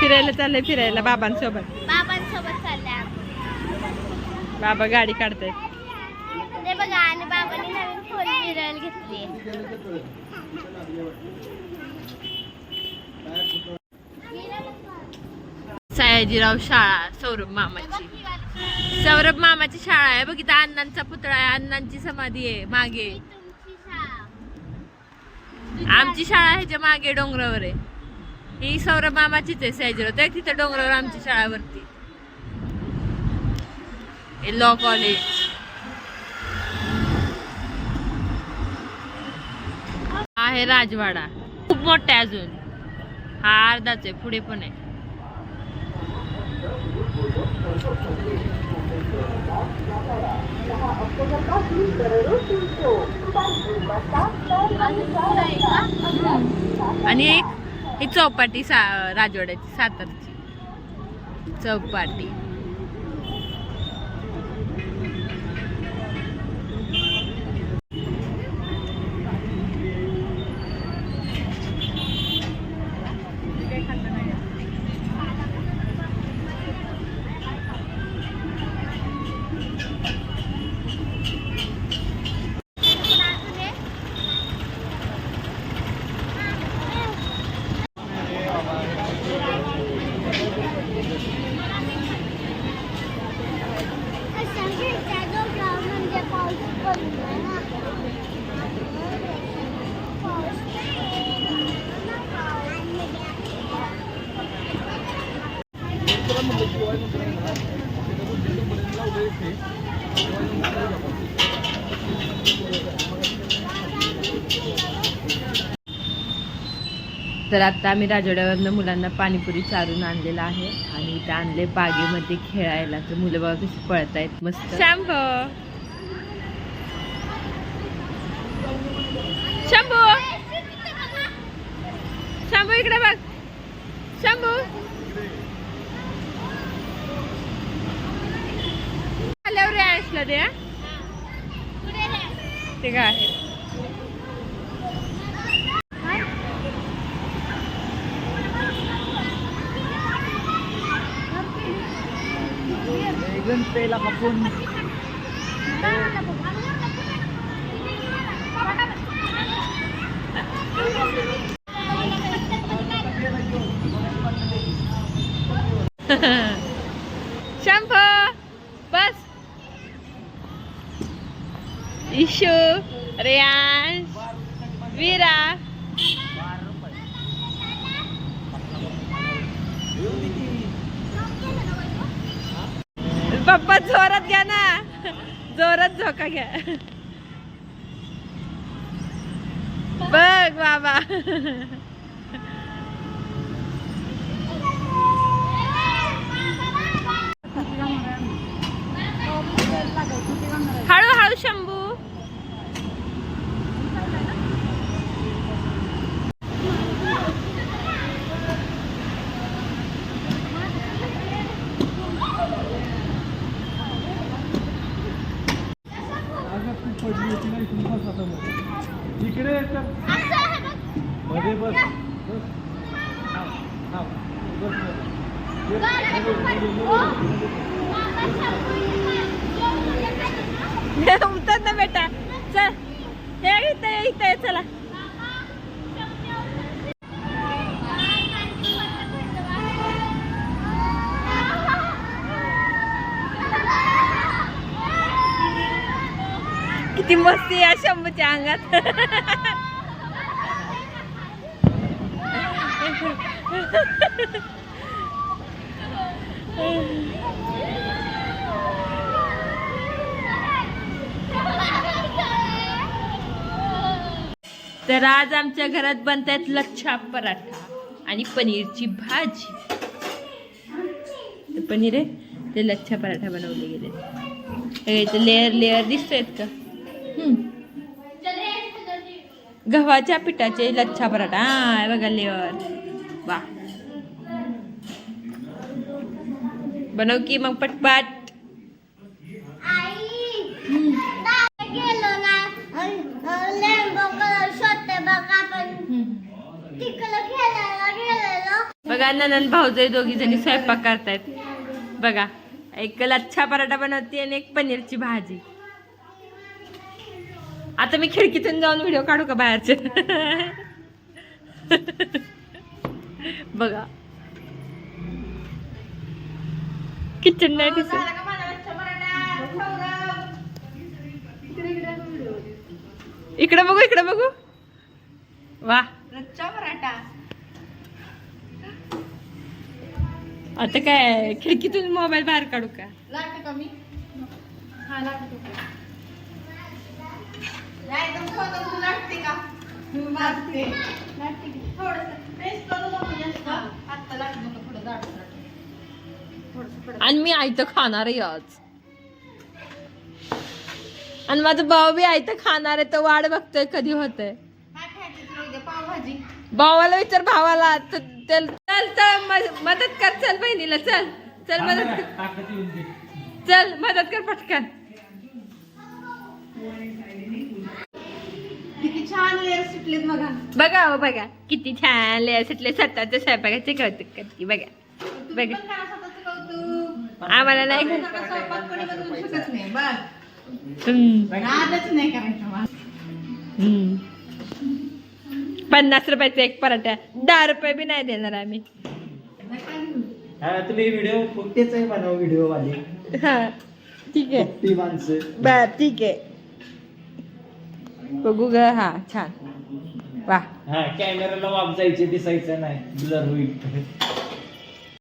फिरायला चाललंय फिरायला बाबांसोबत. बाबांसोबत चालले आम्ही. बाबा गाडी काढतायत. ते बघा आणि बाबांनी नवीन फोन फिरायला घेतली सयाजीराव शाळा सौरभ मामाची. सौरभ मामाची शाळा आहे बघ इथं अण्णांचा पुतळा आहे अण्णांची समाधी आहे मागे. आमची शाळा ह्याच्या मागे डोंगरावर आहे. ही सौरभ मामाचीच आहे सयाजीराव त्या तिथं डोंगरावर आमची शाळावरती. हे लॉ कॉलेज आहे राजवाडा. खूप मोठा आहे अजून. हा अर्धाच आहे पुढे पण आहे. आणि एक ही चौपाटी सा राजवाड्याची सातारची. चौपाटी. तर आता आम्ही राजवाड्यावरनं मुलांना पाणीपुरी चारून आणलेलं आहे आणि इथं आणले बागेमध्ये खेळायला. तर मुलं बाबा कशी पळतायत मस्त. शंभू. शंभू. शंभू इकडे बघ. शंभू. आल्यावर यायसला दे हा? ते काय आहे? पेला कापून शंभू बस इशू रेयांश वीरा। पप्पा जोरात घ्या ना. जोरात झोका घ्या. बघ बाबा. बस आता मध्ये. इकडे मध्ये बस. बस. थांब, बस ना बेटा. चल. हे इथं इथं आहे, चला. किती मस्ती या शंभूच्या अंगात. तर आज आमच्या घरात बनतायत लच्छा पराठा आणि पनीरची भाजी. पनीर आहे ते लच्छा पराठा बनवले गेले हे इथे लेअर लेअर आहेत का? गव्हाच्या पिठाचे लच्छा पराठा. बघा लेअर वा. बनव की मग पटपट. बघा ननन भाऊजे दोघी जणी स्वयंपाक करतायत. बघा एक लच्छा पराठा बनवते आणि एक पनीरची भाजी. आता मी खिडकीतून जाऊन व्हिडिओ काढू का बाहेरचे? बघा. किचन नाही दिसत. इकडे बघू इकडे बघू. वा. आता काय खिडकीतून मोबाईल बाहेर काढू का? आणि मी आयतं खाणार आहे आज. आणि माझा भाऊ बी आयतं खाणार आहे तर वाट बघतोय कधी होतंय. भावाला विचार भावाला. तर चल चल चल मदत कर. चल बहिणीला चल. चल मदत कर. चल मदत कर पटकन. किती छान लेअर सुटलेत बघा. बघा हो बघा. किती छान लेअर सुटले स्वतःच्या स्वयंपाकाचे कौतुक करते. बघा. बघा. आम्हाला नाही. पन्नास रुपयाचा एक पराठा. दहा रुपये बी नाही देणार आम्ही. हा तुम्ही व्हिडिओ फुटेच आहे बनव व्हिडिओ वाले. हा. ठीक आहे. ती माणसं. बर ठीक आहे. बघू ग हा छान. वा. हा कॅमेराला वाप जायचे दिसायचं नाही. ब्लर होईल.